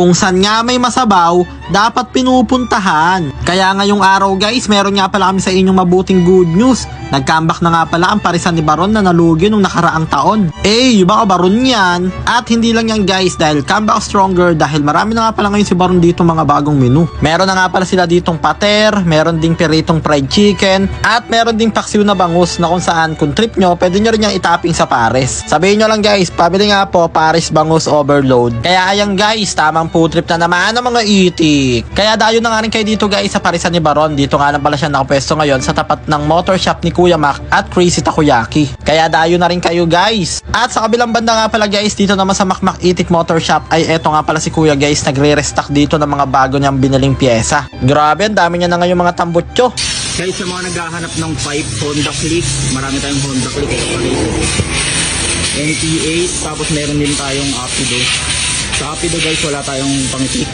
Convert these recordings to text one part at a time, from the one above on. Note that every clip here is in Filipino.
Kung saan nga may masabaw, dapat pinupuntahan. Kaya ngayong araw guys, meron nga pala kami sa inyong mabuting good news. Nag-comeback na nga pala ang parisan ni Baron na nalugi nung nakaraang taon. Eh, baka Baron yan. At hindi lang yan guys dahil comeback stronger dahil marami na nga pala ngayon si Baron dito mga bagong menu. Meron na nga pala sila ditong pater, meron ding peritong fried chicken, at meron ding paksiw na bangus na kung saan kung trip nyo, pwede nyo rin yung itapping sa pares. Sabihin nyo lang guys, pabili nga po pares bangus overload. Kaya ayan guys, tamang food trip na naman ng mga itik. Kaya dayo na nga rin kayo dito guys sa parisan ni Baron. Dito nga lang pala siya nakapwesto ngayon sa tapat ng motor shop ni Kuya Mac at Crazy Takoyaki. Kaya dayo na rin kayo guys. At sa kabilang banda nga pala guys, dito naman sa Macmac Itik Motor Shop ay eto nga pala si Kuya guys, nagre-restock dito ng mga bago niyang biniling pyesa. Grabe, ang dami niya na ngayon mga tambutso. Guys, sa mga naghahanap ng pipe, Honda Click, marami tayong Honda Click. Ito pala ito. NT8, tapos meron din tayong Apido. Sa Apido guys, wala tayong pang-click.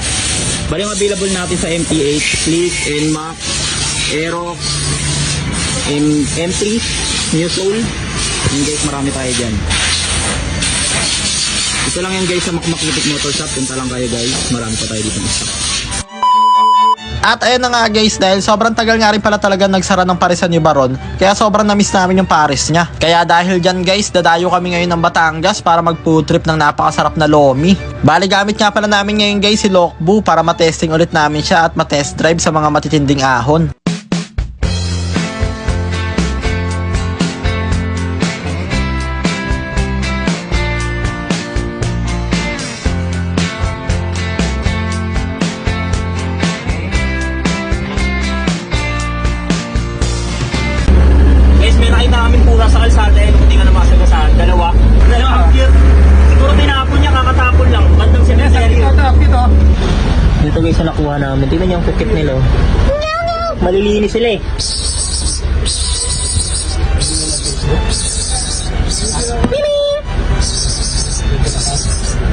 Bali ang available natin sa MT8, Click, NMAX, Aerox, M M3, New Soul. Yung guys, marami tayo dyan. Ito lang yan guys sa Makmakitik Motor Shop. Punta lang kayo guys. Marami pa tayo dito ng stock. At ayun na nga guys, dahil sobrang tagal nga rin pala talaga nagsara ng parisan ni Baron, kaya sobrang na-miss namin yung pares niya. Kaya dahil dyan guys, dadayo kami ngayon ng Batangas para mag trip ng napakasarap na lomi. Bali gamit nga pala namin ngayon guys si Lokbu para matesting ulit namin siya at matest drive sa mga matitinding ahon. Na nakuha namin. Tingnan niyo ang kukit nila. oh. Malilinis sila eh.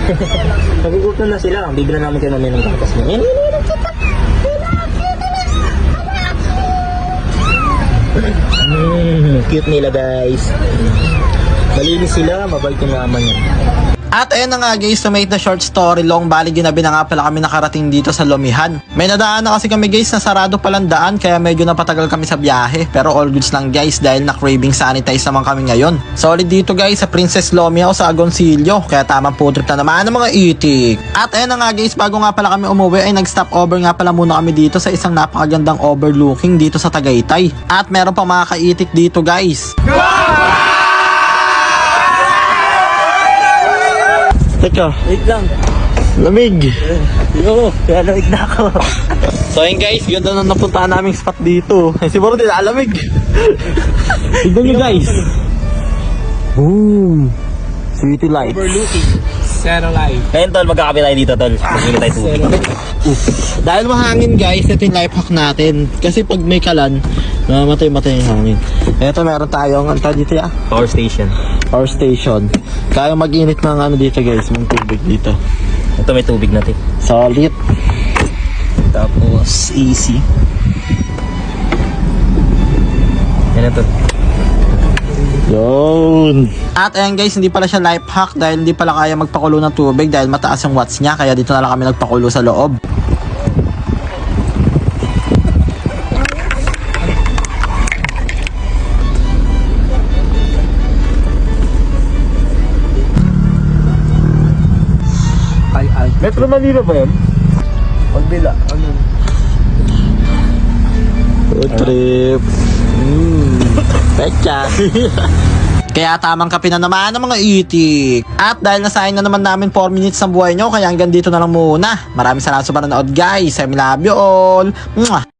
Nagugutom na sila. Bibila namin kayo namin ng gatas niya. Mm, cute nila guys. Malinis sila, mabait yung mama niya. At ayun na nga guys, to make the short story long, bali ginabi na nga pala kami nakarating dito sa Lomihan. May nadaan na kasi kami guys na sarado palang daan kaya medyo napatagal kami sa biyahe. Pero all goods lang guys dahil na craving sanitize naman kami ngayon. Solid dito guys sa Princess Lomia o sa Agoncillo kaya tamang food trip na naman ng mga itik. At ayun na nga guys, bago nga pala kami umuwi ay nag-stop over nga pala muna kami dito sa isang napakagandang overlooking dito sa Tagaytay. At meron pa mga kaitik dito guys. Teka, Wait lang. lamig. Yo, kaya lamig na ako. So ayun guys, ganda na napuntahan naming spot dito. Eh, siguro din alamig. Tignan nyo guys. Boom. City light. Overlooking. Satellite. Ngayon tol, magkakape tayo dito tol. Magkakape tayo tubig. Dahil mahangin guys, ito yung life hack natin. Kasi pag may kalan, mamatay-matay yung hangin. Ito meron tayong, ano tawag dito ya? Power station. Power station. Kaya mag-init ng ano dito guys, ng tubig dito. Ito may tubig natin. Solid. Tapos, easy. Yan tol. Yun. At ayan guys, hindi pala siya life hack dahil hindi pala kaya magpakulo ng tubig dahil mataas yung watts niya. Kaya dito na lang kami nagpakulo sa loob. Metro Manila ba yan? Pagbila. Ano? Road trip. Mm. Pecha. Kaya tamang kape na naman ng mga itik. At dahil nasayang na naman namin 4 minutes ng buhay nyo, kaya hanggang dito na lang muna. Maraming salamat sa panonood guys. I love you all. Mwah!